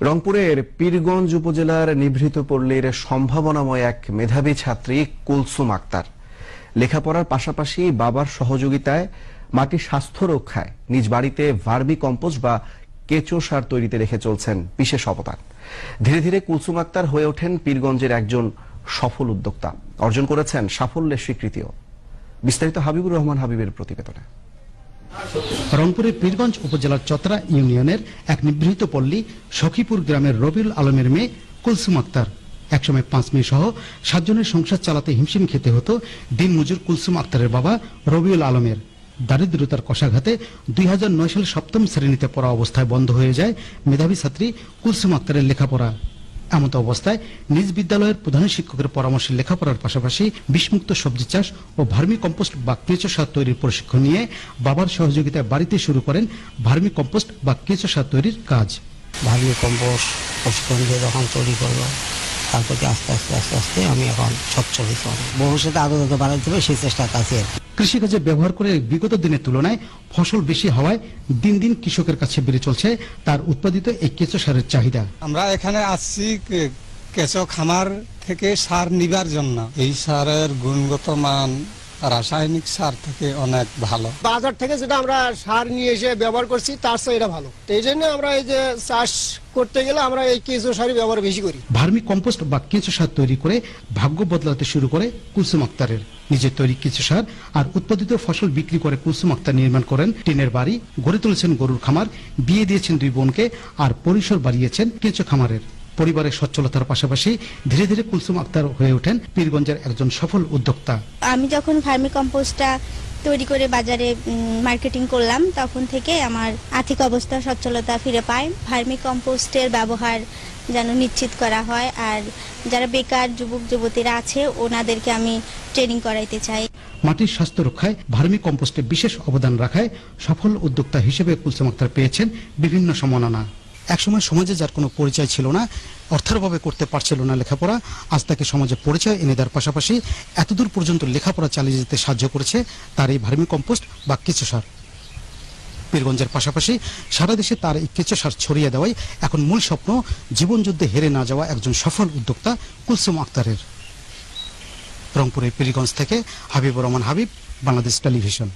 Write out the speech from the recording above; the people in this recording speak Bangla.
রংপুরের পীরগঞ্জ উপজেলার নিভৃত পল্লীর সম্ভাবনাময় এক মেধাবী ছাত্রী কুলসুম আক্তার। লেখাপড়ার পাশাপাশি বাবার সহযোগিতায় মাটির স্বাস্থ্য রক্ষায় নিজ বাড়িতে ভার্মি কম্পোস্ট বা কেঁচো সার তৈরিতে রেখে চলছেন বিশেষ অবদান। ধীরে ধীরে কুলসুম আক্তার হয়ে ওঠেন পীরগঞ্জের একজন সফল উদ্যোক্তা। অর্জন করেছেন সাফল্যের স্বীকৃতিও। বিস্তারিত হাবিবুর রহমান হাবিবের প্রতিবেদনে। রংপুরের পীরগঞ্জ উপজেলার চতরা ইউনিয়নের এক নিভৃত পল্লী সখীপুর গ্রামের রবিউল আলমের মেয়ে কুলসুম আক্তার। একসময় পাঁচ মেয়ে সহ সাতজনের সংসার চালাতে হিমশিম খেতে হতো দিন মজুর কুলসুম আক্তারের বাবা রবিউল আলমের। দারিদ্রতার কষাঘাতে দুই হাজার নয় সালে সপ্তম শ্রেণীতে পড়া অবস্থায় বন্ধ হয়ে যায় মেধাবী ছাত্রী কুলসুম আক্তারের লেখাপড়া। এমত অবস্থায় নিজ বিদ্যালয়ের প্রধান শিক্ষকের পরামর্শে লেখাপড়ার পাশাপাশি বিষমুক্ত সবজি চাষ ও ভার্মি কম্পোস্ট বা কেঁচো সার তৈরির প্রশিক্ষণ নিয়ে বাবার সহযোগিতায় বাড়িতে শুরু করেন ভার্মি কম্পোস্ট বা কেঁচো সার তৈরির কাজ। ভার্মি কম্পোস্ট যখন তৈরি করল তারপর আস্তে আস্তে আস্তে আস্তে আমি এখন সচ্ছলিত ভবিষ্যতে আরও যত বাড়াতে হবে সেই চেষ্টা আছে আর কৃষিকাজে ব্যবহার করে বিগত দিনের তুলনায় ফসল বেশি হওয়ায় দিন দিন কৃষকের কাছে বেড়ে চলছে তার উৎপাদিত এই কেঁচো সারের চাহিদা। আমরা এখানে আসছি কেঁচো খামার থেকে সার নিবার জন্য। এই সারের গুণগত মান রাসায়নিক সার থেকে অনেক ভালো। বাজার থেকে যেটা আমরা সার নিয়ে এসে ব্যবহার করছি তার চেয়ে এটা ভালো। তো এই জন্য আমরা এই যে চাষ করতে গেলে আমরা এই কেঁচো সারই ব্যবহার বেশি করি। ভার্মি কম্পোস্ট বা কেঁচো সার তৈরি করে ভাগ্য বদলাতে শুরু করে কুলসুম আক্তারের। নিজের তৈরি কেঁচো সার আর উৎপাদিত ফসল বিক্রি করে কুলসুম আক্তার নির্মাণ করেন টিনের বাড়ি গড়ে তুলেছেন গরুর খামার বিয়ে দিয়েছেন দুই বোনকে আর পরিসর বাড়িয়েছেন কেঁচো খামারের। পরিবারের সচ্ছলতার পাশাপাশি ধীরে ধীরে কুলসুম আক্তার হয়ে ওঠেন পীরগঞ্জের একজন সফল উদ্যোক্তা। আমি যখন ভার্মি কম্পোস্টটা তৈরি করে বাজারে মার্কেটিং করলাম তখন থেকে আমার আর্থিক অবস্থা সচ্ছলতা ফিরে পায়। ভার্মি কম্পোস্টের ব্যবহার যেন নিশ্চিত করা হয় আর যারা বেকার যুবক যুবতীরা আছে ওনাদেরকে আমি ট্রেনিং করাইতে চাই। মাটির স্বাস্থ্য রক্ষায় ভার্মি কম্পোস্টে বিশেষ অবদান রাখায় সফল উদ্যোক্তা হিসেবে কুলসুম আক্তার পেয়েছেন বিভিন্ন সম্মাননা। একসময় সমাজে যার কোনো পরিচয় ছিল না অর্থের অভাবে করতে পারছিল না লেখাপড়া, আজ তাকে সমাজে পরিচয় এনে দেওয়ার পাশাপাশি এতদূর পর্যন্ত লেখাপড়া চালিয়ে যেতে সাহায্য করেছে তার এই ভার্মি কম্পোস্ট বা কেঁচো সার। পীরগঞ্জের পাশাপাশি সারা দেশে তার এই কেঁচো সার ছড়িয়ে দেওয়াই এখন মূল স্বপ্ন, জীবনযুদ্ধে হেরে না যাওয়া একজন সফল উদ্যোক্তা কুলসুম আক্তারের। রংপুরের পীরগঞ্জ থেকে হাবিবুর রহমান হাবিব, বাংলাদেশ টেলিভিশন।